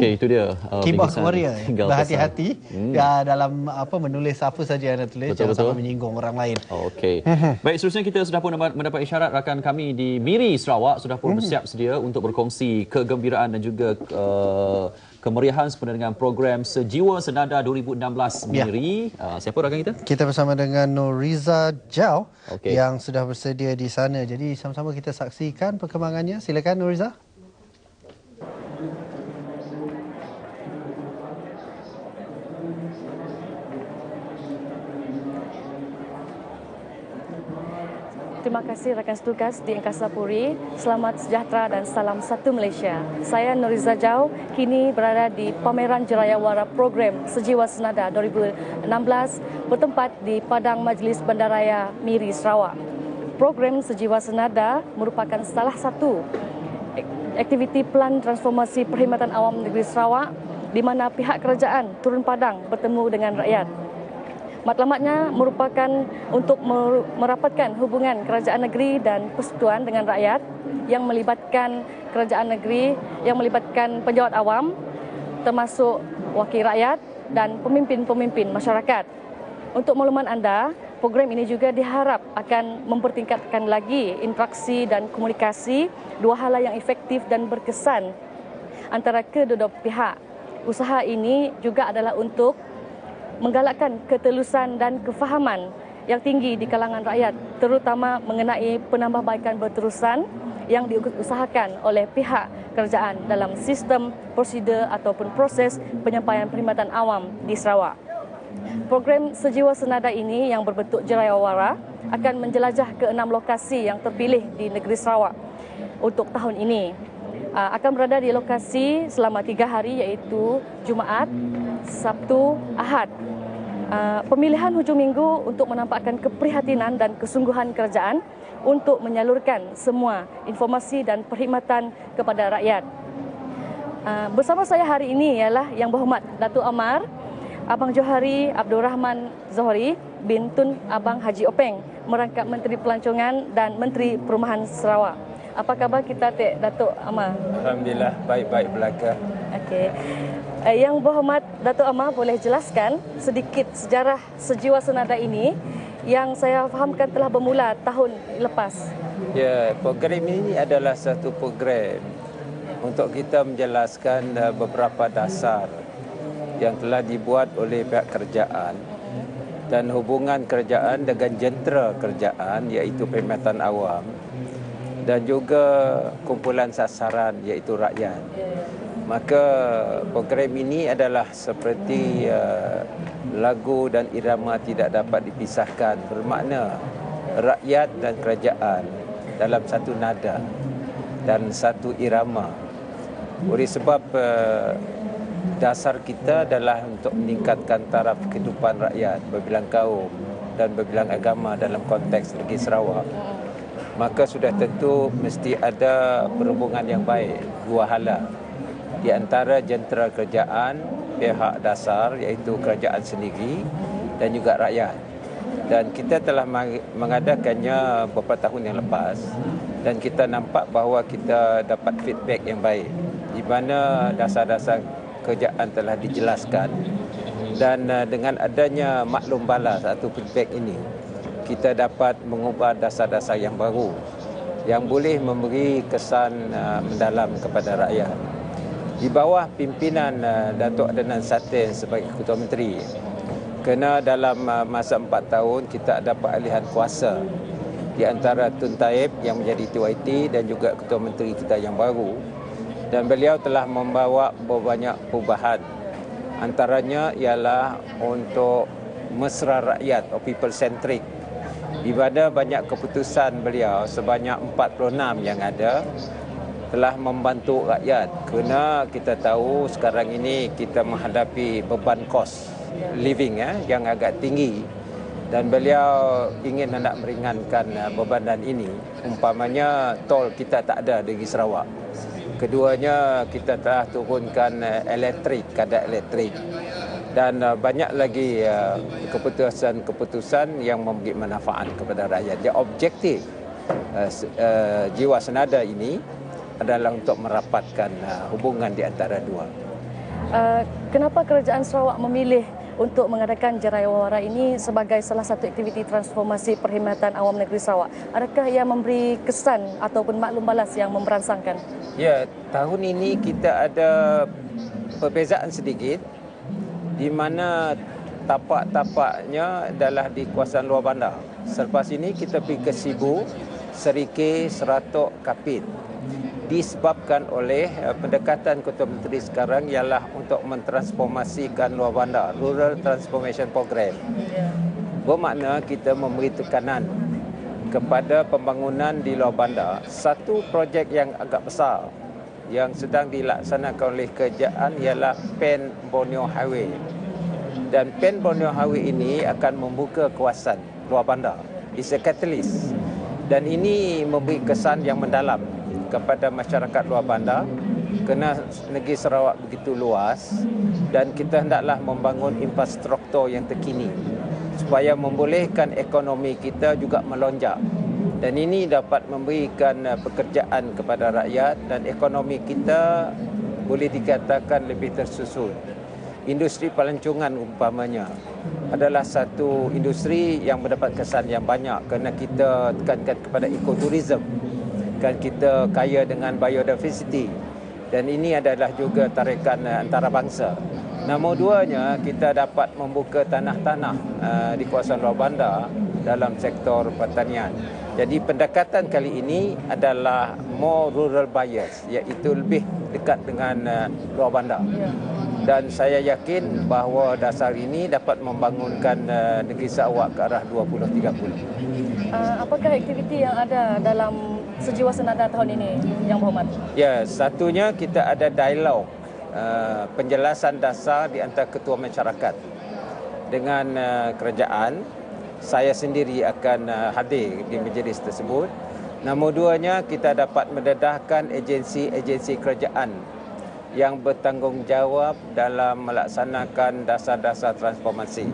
Okey, itu dia. Uh, Keyboard warrior. Berhati-hati hmm. ya, dalam apa menulis apa saja yang anda tulis. Betul, jangan betul. sampai menyinggung orang lain. Okey. Baik, seterusnya kita sudah pun mendapat isyarat rakan kami di Miri, Sarawak sudah pun hmm. bersiap sedia untuk berkongsi kegembiraan dan juga uh, kemeriahan sempena dengan program Sejiwa Senada 2016 Miri. Ya. Uh, siapa rakan kita? Kita bersama dengan Noriza Jau okay. yang sudah bersedia di sana. Jadi sama-sama kita saksikan perkembangannya. Silakan Noriza. Terima kasih rakan setugas di Angkasa Puri. Selamat sejahtera dan salam satu Malaysia. Saya Nuriza Jau, kini berada di pameran Jerayawara Program Sejiwa Senada 2016 bertempat di Padang Majlis Bandaraya Miri, Sarawak. Program Sejiwa Senada merupakan salah satu aktiviti plan transformasi perkhidmatan awam negeri Sarawak di mana pihak kerajaan turun padang bertemu dengan rakyat. Matlamatnya merupakan untuk merapatkan hubungan kerajaan negeri dan persekutuan dengan rakyat yang melibatkan kerajaan negeri, yang melibatkan penjawat awam termasuk wakil rakyat dan pemimpin-pemimpin masyarakat. Untuk makluman anda, program ini juga diharap akan mempertingkatkan lagi interaksi dan komunikasi dua hal yang efektif dan berkesan antara kedua-dua pihak. Usaha ini juga adalah untuk menggalakkan ketelusan dan kefahaman yang tinggi di kalangan rakyat terutama mengenai penambahbaikan berterusan yang diusahakan oleh pihak kerajaan dalam sistem prosedur ataupun proses penyampaian perkhidmatan awam di Sarawak. Program Sejiwa Senada ini yang berbentuk jerayawara akan menjelajah ke enam lokasi yang terpilih di negeri Sarawak untuk tahun ini. Ah, akan berada di lokasi selama tiga hari iaitu Jumaat, Sabtu, Ahad Uh, pemilihan hujung minggu untuk menampakkan keprihatinan dan kesungguhan kerajaan untuk menyalurkan semua informasi dan perkhidmatan kepada rakyat. Uh, bersama saya hari ini ialah Yang Berhormat Datuk Amar, Abang Johari Abdul Rahman Zohri bin Tun Abang Haji Openg, merangkap Menteri Pelancongan dan Menteri Perumahan Sarawak. Apa khabar kita, Tek Datuk Amar? Alhamdulillah, baik-baik belaka. Okey. Eh, yang berhormat Datuk Amar boleh jelaskan sedikit sejarah sejiwa senada ini yang saya fahamkan telah bermula tahun lepas. Ya, program ini adalah satu program untuk kita menjelaskan uh, beberapa dasar yang telah dibuat oleh pihak kerajaan dan hubungan kerajaan dengan jentera kerajaan iaitu perkhidmatan awam dan juga kumpulan sasaran iaitu rakyat. Maka program ini adalah seperti uh, lagu dan irama tidak dapat dipisahkan. Bermakna rakyat dan kerajaan dalam satu nada dan satu irama. Oleh sebab uh, dasar kita adalah untuk meningkatkan taraf kehidupan rakyat berbilang kaum dan berbilang agama dalam konteks negeri Sarawak maka sudah tentu mesti ada perhubungan yang baik. Dua hala di antara jentera kerajaan pihak dasar iaitu kerajaan sendiri dan juga rakyat. Dan kita telah mengadakannya beberapa tahun yang lepas. Dan kita nampak bahawa kita dapat feedback yang baik. Di mana dasar-dasar kerajaan telah dijelaskan. Dan uh, dengan adanya maklum balas atau feedback ini kita dapat mengubah dasar-dasar yang baru yang boleh memberi kesan uh, mendalam kepada rakyat di bawah pimpinan uh, Datuk Adenan Satin sebagai Ketua Menteri. Kerana dalam uh, masa empat tahun kita dapat alihan kuasa di antara Tun Taib yang menjadi TYT dan juga Ketua Menteri kita yang baru. Dan beliau telah membawa banyak perubahan. Antaranya ialah untuk mesra rakyat atau people centric. Di mana banyak keputusan beliau sebanyak 46 yang ada telah membantu rakyat. Kerana kita tahu sekarang ini kita menghadapi beban kos living ya yang agak tinggi. Dan beliau ingin hendak meringankan uh, bebanan ini. Umpamanya tol kita tak ada di Sarawak. Keduanya kita telah turunkan uh, elektrik kadar elektrik dan uh, banyak lagi keputusan-keputusan yang memberi manfaat kepada rakyat. Jadi objektif jiwa senada ini adalah untuk merapatkan uh, hubungan di antara dua. Uh, kenapa kerajaan Sarawak memilih untuk mengadakan Jerayawara ini sebagai salah satu aktiviti transformasi perkhidmatan awam negeri Sarawak? Adakah ia memberi kesan ataupun maklum balas yang memberansangkan? Ya, tahun ini kita ada perbezaan sedikit di mana tapak-tapaknya adalah di kawasan luar bandar. Selepas ini kita pergi ke Sibu, Serike, Seratok, Kapit disebabkan oleh uh, pendekatan Ketua Menteri sekarang ialah untuk mentransformasikan luar bandar, Rural Transformation Program. Bermakna kita memberi tekanan kepada pembangunan di luar bandar. Satu projek yang agak besar yang sedang dilaksanakan oleh kerajaan ialah Pen Borneo Highway. Dan Pen Borneo Highway ini akan membuka kawasan luar bandar. It's a catalyst. Dan ini memberi kesan yang mendalam kepada masyarakat luar bandar kerana negeri Sarawak begitu luas dan kita hendaklah membangun infrastruktur yang terkini supaya membolehkan ekonomi kita juga melonjak dan ini dapat memberikan uh, pekerjaan kepada rakyat dan ekonomi kita boleh dikatakan lebih tersusun. Industri pelancongan umpamanya adalah satu industri yang mendapat kesan yang banyak kerana kita tekankan kepada ekoturism kan kita kaya dengan biodiversity dan ini adalah juga tarikan uh, antarabangsa. Nombor duanya kita dapat membuka tanah-tanah uh, di kawasan luar bandar dalam sektor pertanian. Jadi pendekatan kali ini adalah more rural buyers iaitu lebih dekat dengan uh, luar bandar. Dan saya yakin bahawa dasar ini dapat membangunkan uh, negeri Sarawak ke arah 2030. Uh, apakah aktiviti yang ada dalam sejiwa senada tahun ini yang berhormat? Ya, satunya kita ada dialog uh, penjelasan dasar di antara ketua masyarakat dengan uh, kerajaan. Saya sendiri akan uh, hadir di majlis tersebut. Nombor duanya kita dapat mendedahkan agensi-agensi kerajaan yang bertanggungjawab dalam melaksanakan dasar-dasar transformasi.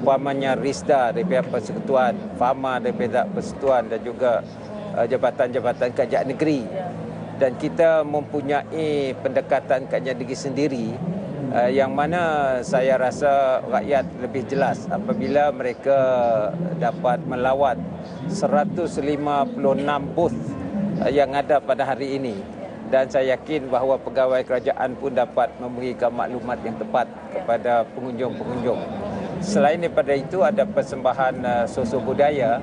Umpamanya RISDA dari pihak persekutuan, FAMA dari pihak persekutuan dan juga uh, jabatan-jabatan kerajaan negeri dan kita mempunyai pendekatan kerajaan negeri sendiri uh, yang mana saya rasa rakyat lebih jelas apabila mereka dapat melawat 156 booth uh, yang ada pada hari ini dan saya yakin bahawa pegawai kerajaan pun dapat memberikan maklumat yang tepat kepada pengunjung-pengunjung. Selain daripada itu ada persembahan uh, sosok budaya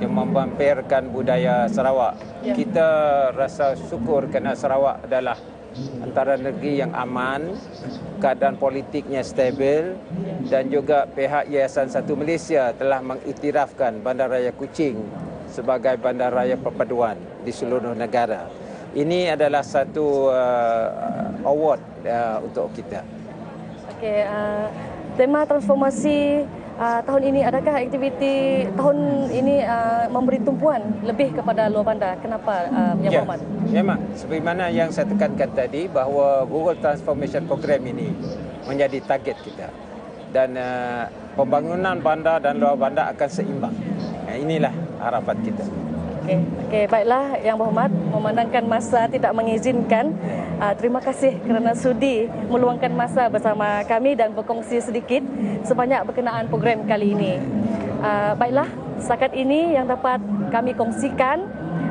yang memampirkan budaya Sarawak. Ya. Kita rasa syukur kerana Sarawak adalah antara negeri yang aman, keadaan politiknya stabil dan juga pihak Yayasan Satu Malaysia telah mengiktirafkan Bandaraya Kuching sebagai bandaraya perpaduan di seluruh negara. Ini adalah satu uh, award uh, untuk kita. Okey, uh, tema transformasi uh, tahun ini adakah aktiviti tahun ini uh, memberi tumpuan lebih kepada luar bandar? Kenapa uh, yang ya, Muhammad memang seperti mana yang saya tekankan tadi bahawa Rural Transformation Program ini menjadi target kita. Dan uh, pembangunan bandar dan luar bandar akan seimbang. Uh, inilah harapan kita. Okey, okay, baiklah Yang Berhormat memandangkan masa tidak mengizinkan. Uh, terima kasih kerana sudi meluangkan masa bersama kami dan berkongsi sedikit sebanyak berkenaan program kali ini. Uh, baiklah, setakat ini yang dapat kami kongsikan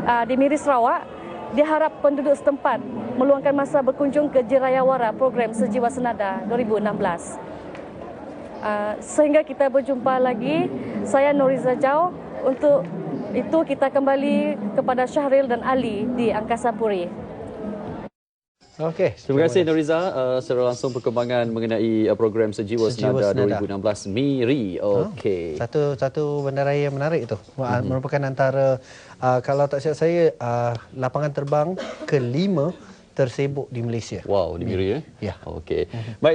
uh, di Miri Sarawak. Diharap penduduk setempat meluangkan masa berkunjung ke Jirayawara program Sejiwa Senada 2016. Uh, sehingga kita berjumpa lagi, saya Noriza Jau untuk itu kita kembali kepada Syahril dan Ali di Angkasa Puri. Okey, terima kasih Nuriza uh, secara langsung perkembangan mengenai uh, program Sejiwa, Sejiwa Senada, Senada 2016 MIRI. Okey. Oh, satu satu bandaraya yang menarik itu. Mm-hmm. Merupakan antara uh, kalau tak silap saya uh, lapangan terbang kelima tersibuk di Malaysia. Wow, di MIRI ya. Ya. Okey. Mm-hmm. Baik